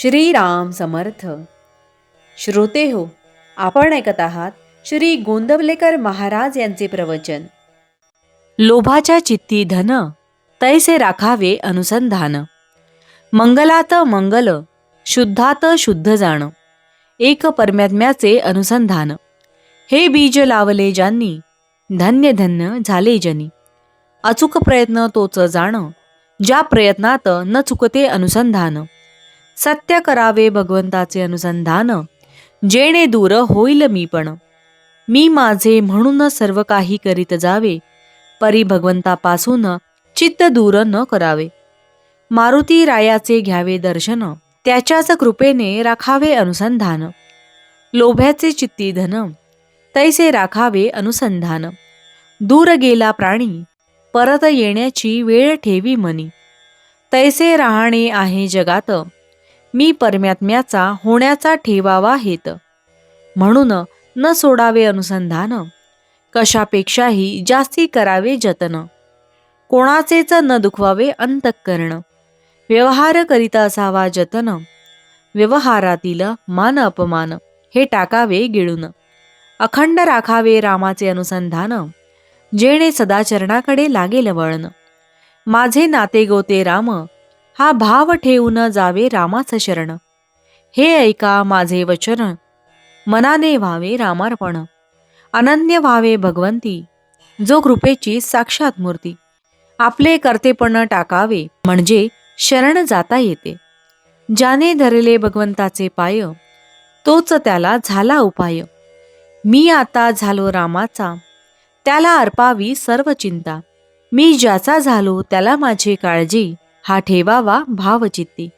श्रीराम समर्थ. श्रोते हो आपण ऐकत आहात श्री गोंदवलेकर महाराज यांचे प्रवचन. लोभाच्या चित्ती धन तैसे राखावे अनुसंधान. मंगलात मंगल शुद्धात शुद्ध जाण. एक परमात्म्याचे अनुसंधान. हे बीज लावले ज्यांनी धन्य धन्य झाले जनी. अचूक प्रयत्न तोच जाण ज्या प्रयत्नात न चुकते अनुसंधान. सत्य करावे भगवंताचे अनुसंधान. जेणे दूर होईल मी पण. मी माझे म्हणून सर्व काही करीत जावे. परी भगवंतापासून चित्त दूर न करावे. मारुती रायाचे घ्यावे दर्शन त्याच्याच कृपेने राखावे अनुसंधान. लोभ्याचे चित्ती धन तैसे राखावे अनुसंधान. दूर गेला प्राणी परत येण्याची वेळ ठेवी मनी. तैसे राहणे आहे जगात मी परमात्म्याचा होण्याचा ठेवावा हेत. म्हणून न सोडावे अनुसंधान कशापेक्षाही जास्ती करावे जतन. कोणाचेच न दुखवावे अंतःकरण. व्यवहार करीत असावा जतन. व्यवहारातील मान अपमान हे टाकावे गिळून. अखंड राखावे रामाचे अनुसंधान जेणे सदाचरणाकडे लागेल वळण. माझे नाते गोते राम हा भाव ठेवून जावे रामाच शरण. हे ऐका माझे वचन. मनाने व्हावे रामार्पण. अनन्य व्हावे भगवंती. जो कृपेची साक्षात मूर्ती. आपले कर्तेपण टाकावे म्हणजे शरण जाता येते. ज्याने धरले भगवंताचे पाय तोच त्याला झाला उपाय. मी आता झालो रामाचा. त्याला अर्पावी सर्व चिंता. मी ज्याचा झालो त्याला माझी काळजी. हा ठेवावा भावचित्ती.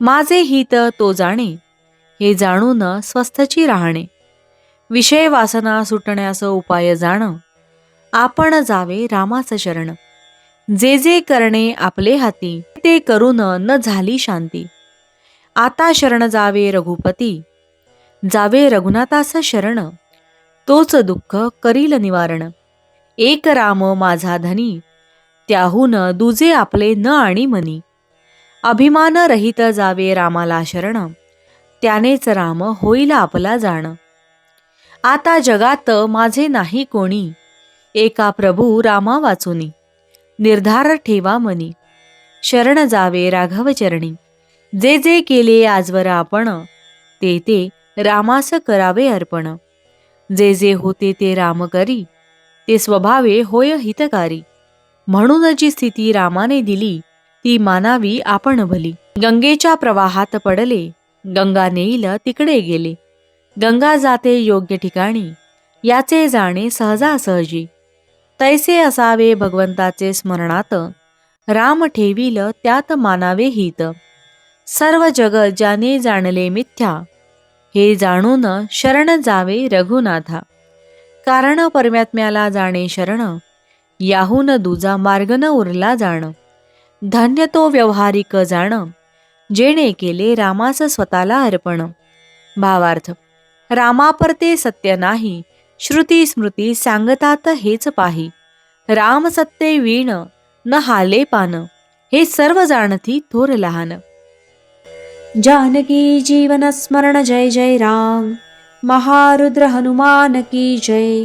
माझे हित तो जाणे हे जाणून स्वस्थची राहणे. विषय वासना सुटण्यास उपाय जाणं आपण जावे रामाचं शरण. जे जे करणे आपले हाती ते करून न झाली शांती. आता शरण जावे रघुपती जावे रघुनाथास शरण. तोच दुःख करील निवारण. एक राम माझा धनी त्याहून दुजे आपले न आणि मनी. अभिमान रहित जावे रामाला शरण. त्यानेच राम होईल आपला जाण. आता जगात माझे नाही कोणी. एका प्रभू रामा वाचुनी. निर्धार ठेवा मनी. शरण जावे राघव चरणी जे जे केले आजवर आपण ते ते रामास करावे अर्पण. जे जे होते ते राम करी ते स्वभावे होय हितकारी. म्हणून जी स्थिती रामाने दिली ती मानावी आपण भली. गंगेच्या प्रवाहात पडले गंगा नेईल तिकडे गेले. गंगा जाते योग्य ठिकाणी याचे जाणे सहजासहजी. तैसे असावे भगवंताचे स्मरणात राम ठेवील त्यात मानावे हित. सर्व जग ज्याने जाणले मिथ्या हे जाणून शरण जावे रघुनाथा. कारण परमात्म्याला जाणे शरण याहून दुजा मार्ग न उरला जाण. धन्य तो व्यवहारिक जाण जेणे केले रामास स्वतःला अर्पण. भावार्थ रामापरते सत्य नाही श्रुती स्मृती सांगतात हेच पाही. राम सत्य वीण न हाले पान हे सर्व जाणती थोर लहान. जानकी जीवन स्मरण जय जय राम महारुद्र हनुमान की जय.